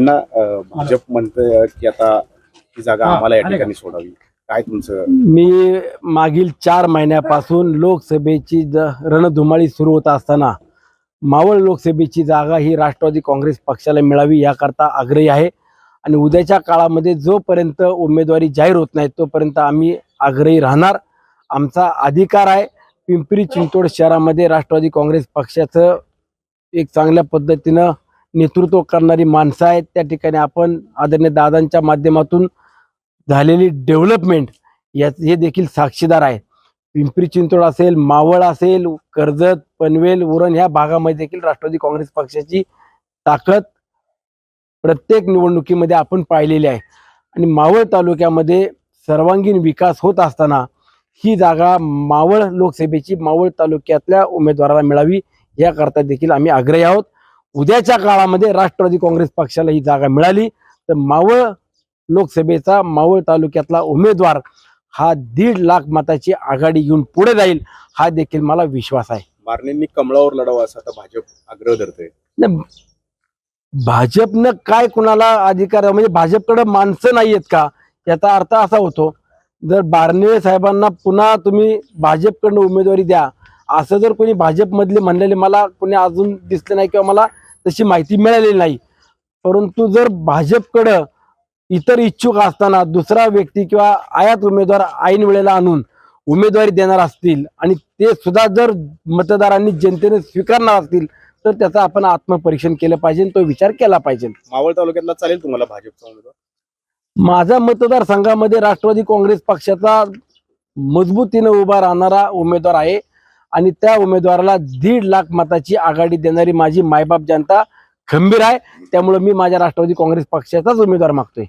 ना अं, भाजप म्हणतं की आता ही जागा आम्हाला या? ठिकाणी सोडावी. काय तुमचं? मी मागील चार महिन्यापासून लोकसभेची रणधुमाळी सुरू होत असताना मावळ लोकसभेची जागा ही राष्ट्रवादी काँग्रेस पक्षाला मिळावी याकरता आग्रही आहे. आणि उद्याच्या काळामध्ये जोपर्यंत उमेदवारी जाहीर होत नाही तोपर्यंत आम्ही आग्रही राहणार. आमचा अधिकार आहे. पिंपरी चिंचवड शहरामध्ये राष्ट्रवादी काँग्रेस पक्षाचं एक चांगल्या पद्धतीनं नेतृत्व करणारी माणसं आहेत. त्या ठिकाणी आपण आदरणीय दादांच्या माध्यमातून झालेली डेव्हलपमेंट याच हे देखील साक्षीदार आहे पिंपरी चिंचवड असेल मावळ असेल कर्जत पनवेल उरण ह्या भागामध्ये देखील राष्ट्रवादी काँग्रेस पक्षाची ताकद प्रत्येक निवडणुकीमध्ये आपण पाहिलेली आहे. आणि मावळ तालुक्यामध्ये सर्वांगीण विकास होत असताना ही जागा मावळ लोकसभेची मावळ तालुक्यातल्या उमेदवाराला मिळावी याकरता देखील आम्ही आग्रही आहोत. उद्याच्या काळामध्ये राष्ट्रवादी काँग्रेस पक्षाला ही जागा मिळाली. तर मावळ लोकसभेचा मावळ तालुक्यातला उमेदवार हा दीड लाख मताची आघाडी घेऊन पुढे जाईल हा देखील मला विश्वास आहे. मारणेंनी कमळावर लढावं असं आता भाजप आग्रह धरतंय. भाजपनं काय कुणाला अधिकार म्हणजे भाजपकडे माणसं नाही आहेत का? याचा अर्थ असा होतो जर बारणे साहेबांना पुन्हा तुम्ही भाजपकडनं उमेदवारी द्या असं जर कोणी भाजपमधले म्हणलेले मला कोणी अजून दिसले नाही किंवा मला तशी माहिती मिळालेली नाही. परंतु जर भाजपकडं इतर इच्छुक असताना दुसरा व्यक्ती किंवा आयात उमेदवार ऐन वेळेला आणून उमेदवारी देणार असतील आणि ते सुद्धा जर मतदारांनी जनतेने स्वीकारणार असतील तर त्याचं आपण आत्मपरीक्षण केलं पाहिजे तो विचार केला पाहिजे. मावळ तालुक्यातला चालेल तुम्हाला भाजपचा उमेदवार? माझा मतदारसंघामध्ये राष्ट्रवादी काँग्रेस पक्षाचा मजबूतीने उभा राहणारा उमेदवार आहे. आणि त्या उमेदवाराला दीड लाख मताची आघाडी देणारी माझी मायबाप जनता खंबीर आहे. त्यामुळे मी माझ्या राष्ट्रवादी काँग्रेस पक्षाचाच उमेदवार मागतोय.